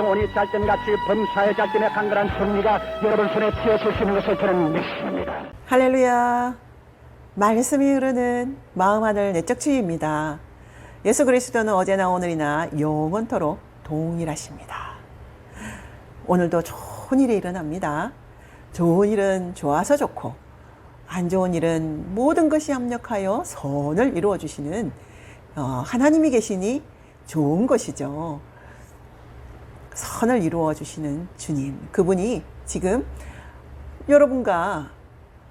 영원히 짤전같이 범사의 짤전의 강건한 승리가 여러분 손에 튀어설 수 있는 것을 저는 믿습니다. 할렐루야. 말씀이 흐르는 마음 하늘 내적 치유입니다. 예수 그리스도는 어제나 오늘이나 영원토록 동일하십니다. 오늘도 좋은 일이 일어납니다. 좋은 일은 좋아서 좋고 안 좋은 일은 모든 것이 합력하여 선을 이루어 주시는 어, 하나님이 계시니 좋은 것이죠. 선을 이루어 주시는 주님, 그분이 지금 여러분과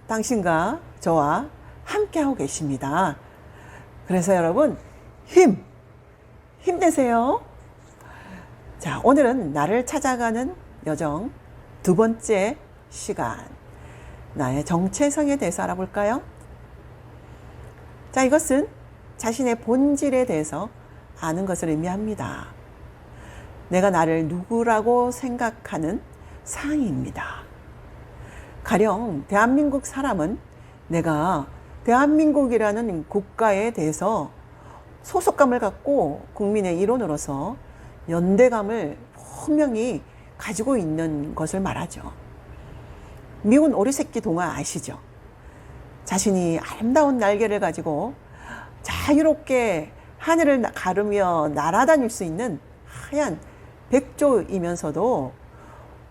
당신과 저와 함께하고 계십니다. 그래서 여러분, 힘! 힘내세요. 자, 오늘은 나를 찾아가는 여정 두 번째 시간. 나의 정체성에 대해서 알아볼까요? 자, 이것은 자신의 본질에 대해서 아는 것을 의미합니다. 내가 나를 누구라고 생각하는 상의입니다. 가령 대한민국 사람은 내가 대한민국이라는 국가에 대해서 소속감을 갖고 국민의 일원으로서 연대감을 분명히 가지고 있는 것을 말하죠. 미운 오리새끼 동화 아시죠? 자신이 아름다운 날개를 가지고 자유롭게 하늘을 가르며 날아다닐 수 있는 하얀 백조이면서도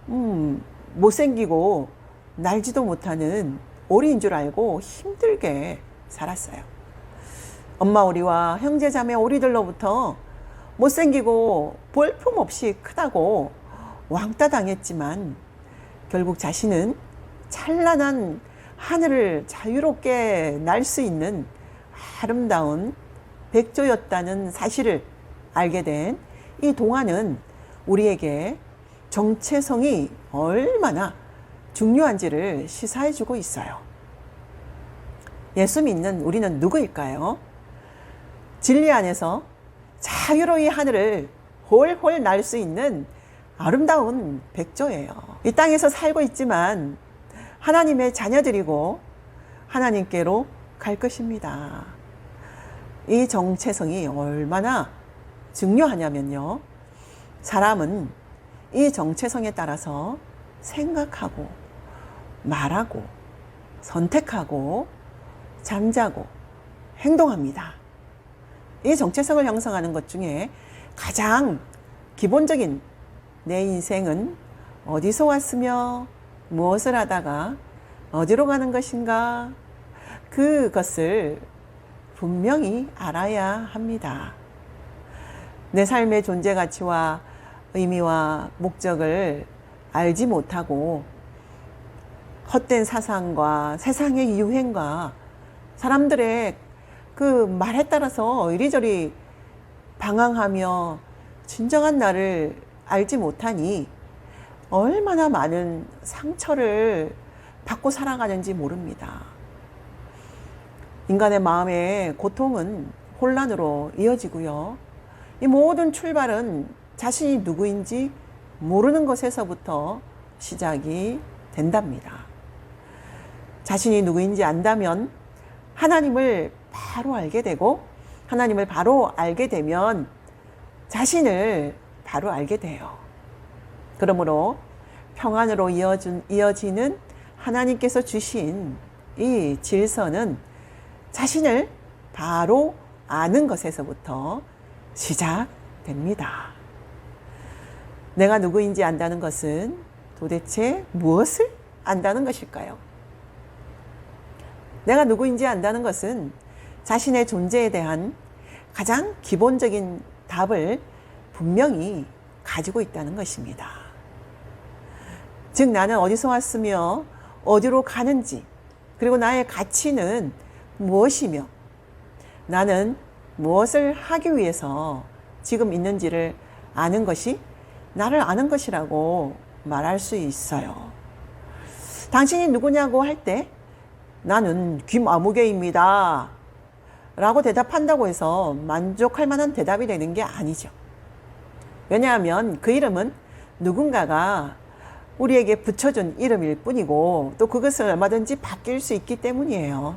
음, 못생기고 날지도 못하는 오리인 줄 알고 힘들게 살았어요. 엄마 오리와 형제 자매 오리들로부터 못생기고 볼품없이 크다고 왕따 당했지만 결국 자신은 찬란한 하늘을 자유롭게 날 수 있는 아름다운 백조였다는 사실을 알게 된 이 동화는 우리에게 정체성이 얼마나 중요한지를 시사해주고 있어요. 예수 믿는 우리는 누구일까요? 진리 안에서 자유로이 하늘을 홀홀 날 수 있는 아름다운 백조예요. 이 땅에서 살고 있지만 하나님의 자녀들이고 하나님께로 갈 것입니다. 이 정체성이 얼마나 중요하냐면요. 사람은 이 정체성에 따라서 생각하고 말하고 선택하고 잠자고 행동합니다. 이 정체성을 형성하는 것 중에 가장 기본적인 내 인생은 어디서 왔으며 무엇을 하다가 어디로 가는 것인가 그것을 분명히 알아야 합니다. 내 삶의 존재 가치와 의미와 목적을 알지 못하고 헛된 사상과 세상의 유행과 사람들의 그 말에 따라서 이리저리 방황하며 진정한 나를 알지 못하니 얼마나 많은 상처를 받고 살아가는지 모릅니다. 인간의 마음의 고통은 혼란으로 이어지고요. 이 모든 출발은 자신이 누구인지 모르는 것에서부터 시작이 된답니다. 자신이 누구인지 안다면 하나님을 바로 알게 되고 하나님을 바로 알게 되면 자신을 바로 알게 돼요. 그러므로 평안으로 이어진, 이어지는 하나님께서 주신 이 질서는 자신을 바로 아는 것에서부터 시작됩니다. 내가 누구인지 안다는 것은 도대체 무엇을 안다는 것일까요? 내가 누구인지 안다는 것은 자신의 존재에 대한 가장 기본적인 답을 분명히 가지고 있다는 것입니다. 즉, 나는 어디서 왔으며 어디로 가는지, 그리고 나의 가치는 무엇이며, 나는 무엇을 하기 위해서 지금 있는지를 아는 것이 나를 아는 것이라고 말할 수 있어요. 당신이 누구냐고 할 때 나는 김아무개입니다. 라고 대답한다고 해서 만족할 만한 대답이 되는 게 아니죠. 왜냐하면 그 이름은 누군가가 우리에게 붙여준 이름일 뿐이고 또 그것은 얼마든지 바뀔 수 있기 때문이에요.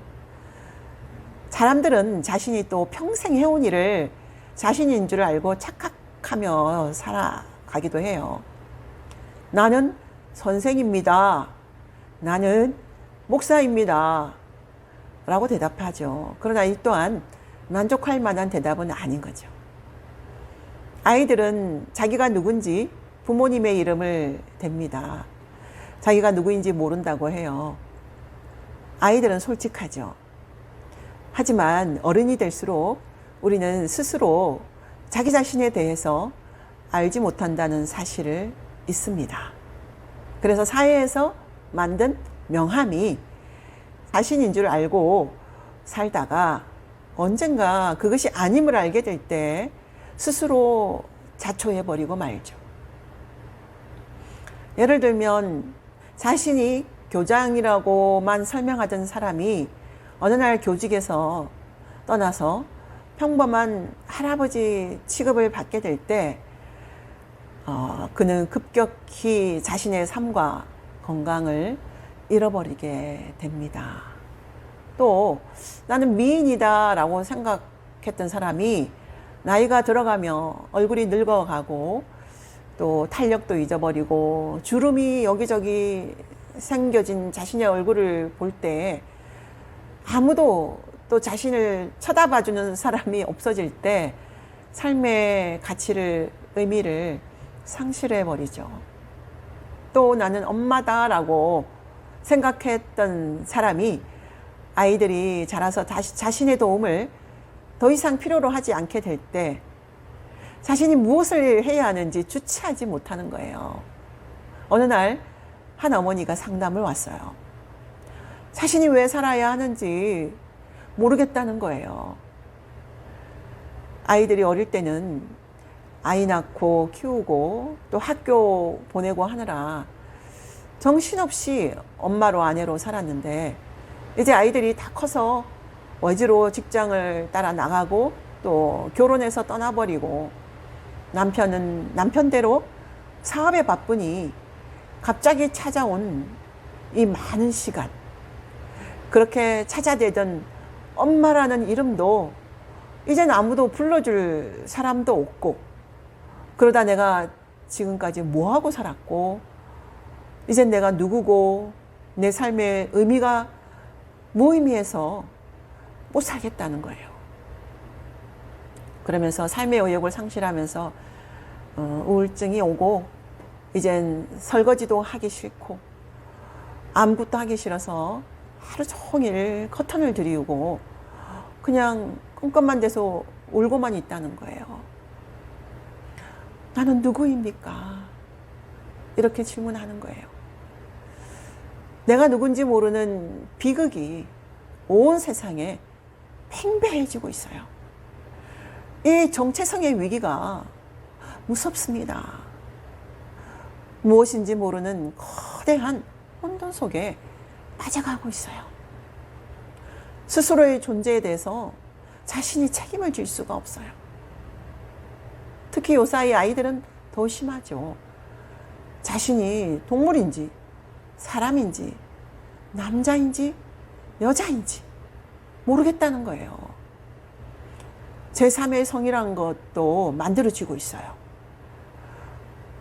사람들은 자신이 또 평생 해온 일을 자신인 줄 알고 착각하며 살아 가기도 해요. 나는 선생입니다. 나는 목사입니다. 라고 대답하죠. 그러나 이 또한 만족할 만한 대답은 아닌 거죠. 아이들은 자기가 누군지 부모님의 이름을 댑니다. 자기가 누구인지 모른다고 해요. 아이들은 솔직하죠. 하지만 어른이 될수록 우리는 스스로 자기 자신에 대해서 알지 못한다는 사실을 있습니다. 그래서 사회에서 만든 명함이 자신인 줄 알고 살다가 언젠가 그것이 아님을 알게 될 때 스스로 자초해버리고 말죠. 예를 들면 자신이 교장이라고만 설명하던 사람이 어느 날 교직에서 떠나서 평범한 할아버지 취급을 받게 될 때, 어, 그는 급격히 자신의 삶과 건강을 잃어버리게 됩니다. 또 나는 미인이다라고 생각했던 사람이 나이가 들어가며 얼굴이 늙어가고 또 탄력도 잊어버리고 주름이 여기저기 생겨진 자신의 얼굴을 볼 때 아무도 또 자신을 쳐다봐주는 사람이 없어질 때 삶의 가치를, 의미를 상실해 버리죠. 또 나는 엄마다라고 생각했던 사람이 아이들이 자라서 다시 자신의 도움을 더 이상 필요로 하지 않게 될 때 자신이 무엇을 해야 하는지 주체하지 못하는 거예요. 어느 날 한 어머니가 상담을 왔어요. 자신이 왜 살아야 하는지 모르겠다는 거예요. 아이들이 어릴 때는 아이 낳고 키우고 또 학교 보내고 하느라 정신없이 엄마로 아내로 살았는데 이제 아이들이 다 커서 외지로 직장을 따라 나가고 또 결혼해서 떠나버리고 남편은 남편대로 사업에 바쁘니 갑자기 찾아온 이 많은 시간. 그렇게 찾아대던 엄마라는 이름도 이젠 아무도 불러줄 사람도 없고 그러다 내가 지금까지 뭐하고 살았고 이젠 내가 누구고 내 삶의 의미가 무의미해서 못 살겠다는 거예요. 그러면서 삶의 의욕을 상실하면서 어, 우울증이 오고 이젠 설거지도 하기 싫고 아무것도 하기 싫어서 하루 종일 커튼을 들이우고 그냥 끔끔한 데서 울고만 있다는 거예요. 나는 누구입니까? 이렇게 질문하는 거예요. 내가 누군지 모르는 비극이 온 세상에 팽배해지고 있어요. 이 정체성의 위기가 무섭습니다. 무엇인지 모르는 거대한 혼돈 속에 빠져가고 있어요. 스스로의 존재에 대해서 자신이 책임을 질 수가 없어요. 특히 요 사이 아이들은 더 심하죠. 자신이 동물인지, 사람인지, 남자인지, 여자인지 모르겠다는 거예요. 제3의 성이란 것도 만들어지고 있어요.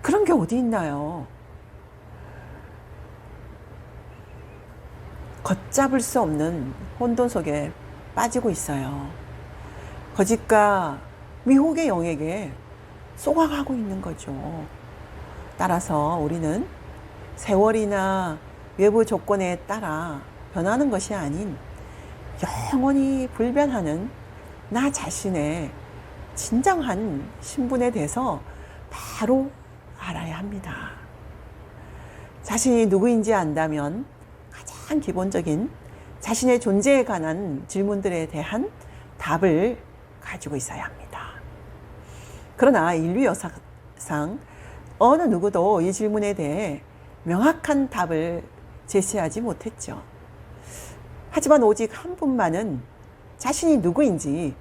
그런 게 어디 있나요? 걷잡을 수 없는 혼돈 속에 빠지고 있어요. 거짓과 미혹의 영에게 쏘아가고 있는 거죠. 따라서 우리는 세월이나 외부 조건에 따라 변하는 것이 아닌 영원히 불변하는 나 자신의 진정한 신분에 대해서 바로 알아야 합니다. 자신이 누구인지 안다면 가장 기본적인 자신의 존재에 관한 질문들에 대한 답을 가지고 있어야 합니다. 그러나 인류 역사상 어느 누구도 이 질문에 대해 명확한 답을 제시하지 못했죠. 하지만 오직 한 분만은 자신이 누구인지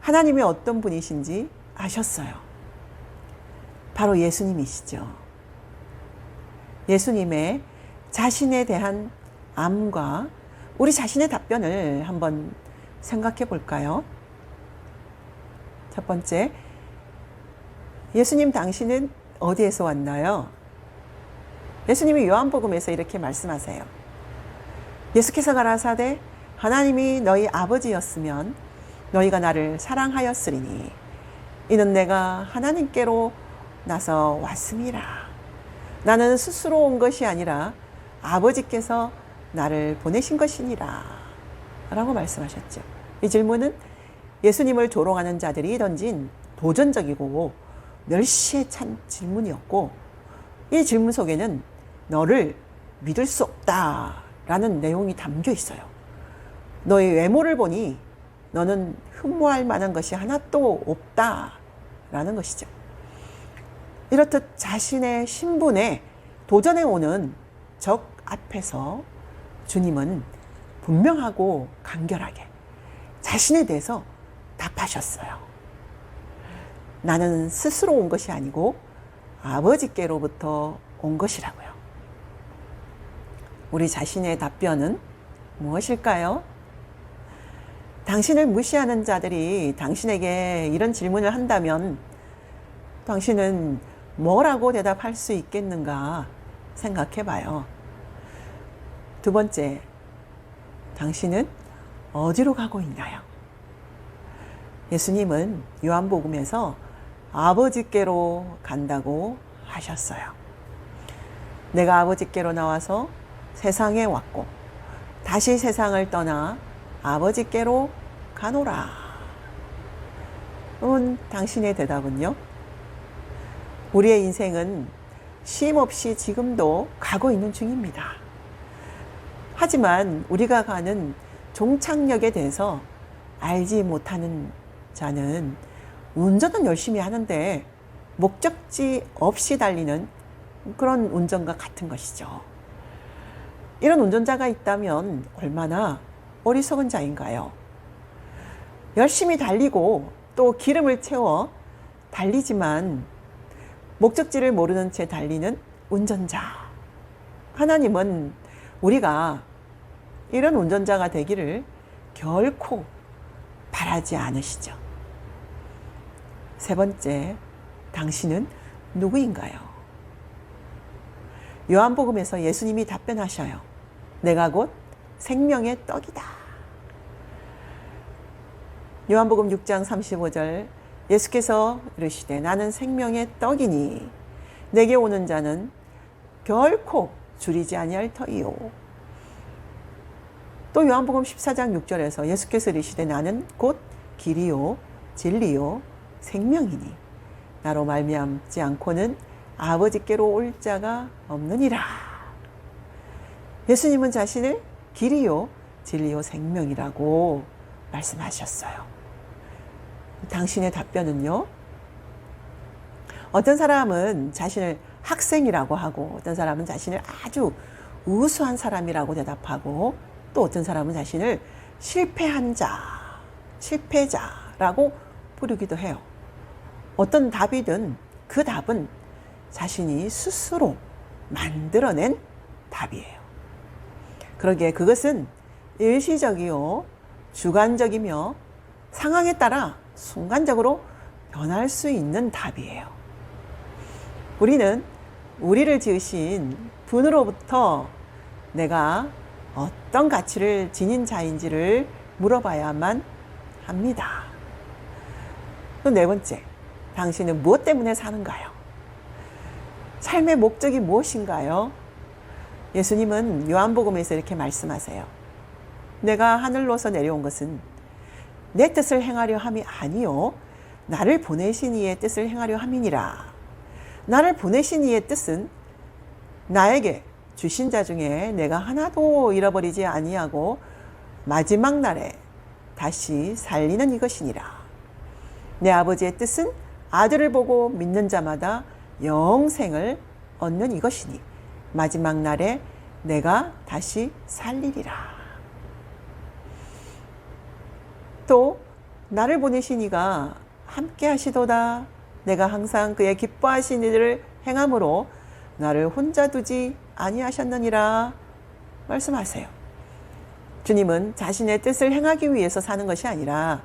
하나님이 어떤 분이신지 아셨어요. 바로 예수님이시죠. 예수님의 자신에 대한 암과 우리 자신의 답변을 한번 생각해 볼까요? 첫 번째, 예수님 당신은 어디에서 왔나요? 예수님이 요한복음에서 이렇게 말씀하세요. 예수께서 가라사대 하나님이 너희 아버지였으면 너희가 나를 사랑하였으리니 이는 내가 하나님께로 나서 왔음이라. 나는 스스로 온 것이 아니라 아버지께서 나를 보내신 것이니라. 라고 말씀하셨죠. 이 질문은 예수님을 조롱하는 자들이 던진 도전적이고 멸시에 찬 질문이었고 이 질문 속에는 너를 믿을 수 없다 라는 내용이 담겨 있어요. 너의 외모를 보니 너는 흠모할 만한 것이 하나도 없다 라는 것이죠. 이렇듯 자신의 신분에 도전해 오는 적 앞에서 주님은 분명하고 간결하게 자신에 대해서 답하셨어요. 나는 스스로 온 것이 아니고 아버지께로부터 온 것이라고요. 우리 자신의 답변은 무엇일까요? 당신을 무시하는 자들이 당신에게 이런 질문을 한다면 당신은 뭐라고 대답할 수 있겠는가 생각해 봐요. 두 번째, 당신은 어디로 가고 있나요? 예수님은 요한복음에서 아버지께로 간다고 하셨어요. 내가 아버지께로 나와서 세상에 왔고 다시 세상을 떠나 아버지께로 가노라. 은 당신의 대답은요? 우리의 인생은 쉼 없이 지금도 가고 있는 중입니다. 하지만 우리가 가는 종착역에 대해서 알지 못하는 자는 운전은 열심히 하는데 목적지 없이 달리는 그런 운전과 같은 것이죠. 이런 운전자가 있다면 얼마나 어리석은 자인가요? 열심히 달리고 또 기름을 채워 달리지만 목적지를 모르는 채 달리는 운전자. 하나님은 우리가 이런 운전자가 되기를 결코 바라지 않으시죠. 세 번째, 당신은 누구인가요? 요한복음에서 예수님이 답변하셔요. 내가 곧 생명의 떡이다. 요한복음 6장 35절 예수께서 이르시되 나는 생명의 떡이니 내게 오는 자는 결코 줄이지 아니할 터이요. 또 요한복음 14장 6절에서 예수께서 이르시되 나는 곧 길이요 진리요 생명이니 나로 말미암지 않고는 아버지께로 올 자가 없느니라. 예수님은 자신을 길이요 진리요 생명이라고 말씀하셨어요. 당신의 답변은요? 어떤 사람은 자신을 학생이라고 하고 어떤 사람은 자신을 아주 우수한 사람이라고 대답하고 또 어떤 사람은 자신을 실패한 자, 실패자라고 부르기도 해요. 어떤 답이든 그 답은 자신이 스스로 만들어낸 답이에요. 그러기에 그것은 일시적이요, 주관적이며 상황에 따라 순간적으로 변할 수 있는 답이에요. 우리는 우리를 지으신 분으로부터 내가 어떤 가치를 지닌 자인지를 물어봐야만 합니다. 또 네 번째, 당신은 무엇 때문에 사는가요? 삶의 목적이 무엇인가요? 예수님은 요한복음에서 이렇게 말씀하세요. 내가 하늘로서 내려온 것은 내 뜻을 행하려 함이 아니요 나를 보내신 이의 뜻을 행하려 함이니라. 나를 보내신 이의 뜻은 나에게 주신 자 중에 내가 하나도 잃어버리지 아니하고 마지막 날에 다시 살리는 이것이니라. 내 아버지의 뜻은 아들을 보고 믿는 자마다 영생을 얻는 이것이니 마지막 날에 내가 다시 살리리라. 또 나를 보내신 이가 함께 하시도다. 내가 항상 그의 기뻐하신 일을 행함으로 나를 혼자 두지 아니하셨느니라 말씀하세요. 주님은 자신의 뜻을 행하기 위해서 사는 것이 아니라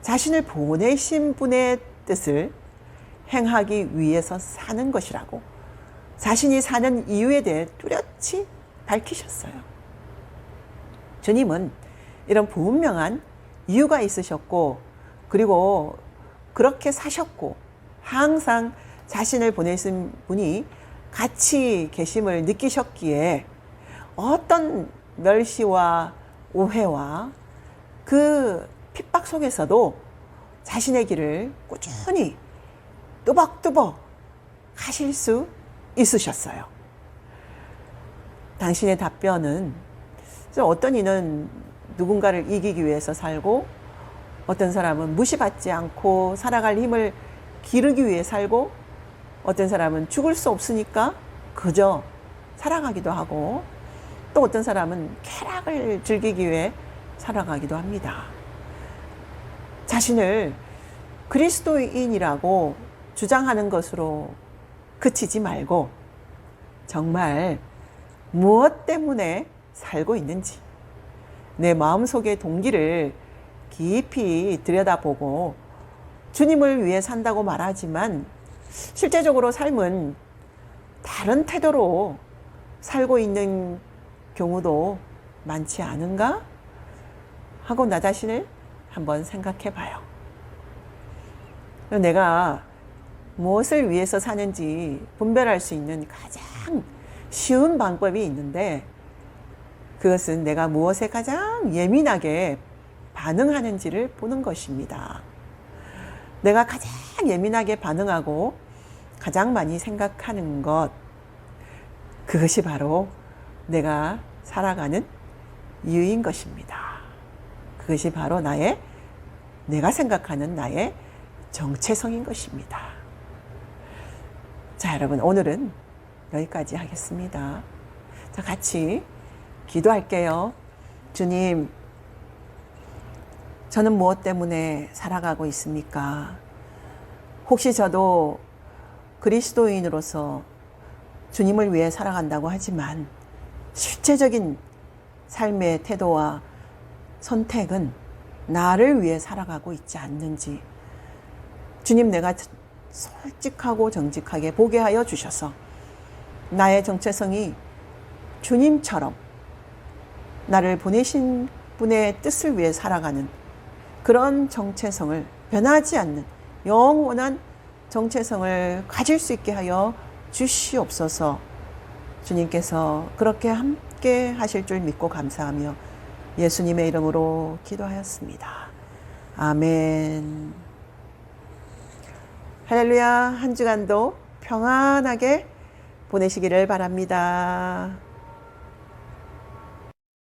자신을 보내신 분의 뜻을 행하기 위해서 사는 것이라고 자신이 사는 이유에 대해 뚜렷이 밝히셨어요. 주님은 이런 분명한 이유가 있으셨고, 그리고 그렇게 사셨고, 항상 자신을 보내신 분이 같이 계심을 느끼셨기에 어떤 멸시와 오해와 그 핍박 속에서도 자신의 길을 꾸준히 뚜벅뚜벅 하실 수 있으셨어요. 당신의 답변은 어떤 이는 누군가를 이기기 위해서 살고 어떤 사람은 무시받지 않고 살아갈 힘을 기르기 위해 살고 어떤 사람은 죽을 수 없으니까 그저 살아가기도 하고 또 어떤 사람은 쾌락을 즐기기 위해 살아가기도 합니다. 자신을 그리스도인이라고 주장하는 것으로 그치지 말고 정말 무엇 때문에 살고 있는지 내 마음속의 동기를 깊이 들여다보고 주님을 위해 산다고 말하지만 실제적으로 삶은 다른 태도로 살고 있는 경우도 많지 않은가? 하고 나 자신을 한번 생각해 봐요. 내가 무엇을 위해서 사는지 분별할 수 있는 가장 쉬운 방법이 있는데 그것은 내가 무엇에 가장 예민하게 반응하는지를 보는 것입니다. 내가 가장 예민하게 반응하고 가장 많이 생각하는 것, 그것이 바로 내가 살아가는 이유인 것입니다. 그것이 바로 나의, 내가 생각하는 나의 정체성인 것입니다. 자, 여러분, 오늘은 여기까지 하겠습니다. 자, 같이 기도할게요. 주님, 저는 무엇 때문에 살아가고 있습니까? 혹시 저도 그리스도인으로서 주님을 위해 살아간다고 하지만 실제적인 삶의 태도와 선택은 나를 위해 살아가고 있지 않는지 주님 내가 솔직하고 정직하게 보게 하여 주셔서 나의 정체성이 주님처럼 나를 보내신 분의 뜻을 위해 살아가는 그런 정체성을 변하지 않는 영원한 정체성을 가질 수 있게 하여 주시옵소서. 주님께서 그렇게 함께 하실 줄 믿고 감사하며 예수님의 이름으로 기도하였습니다. 아멘. 할렐루야. 한 주간도 평안하게 보내시기를 바랍니다.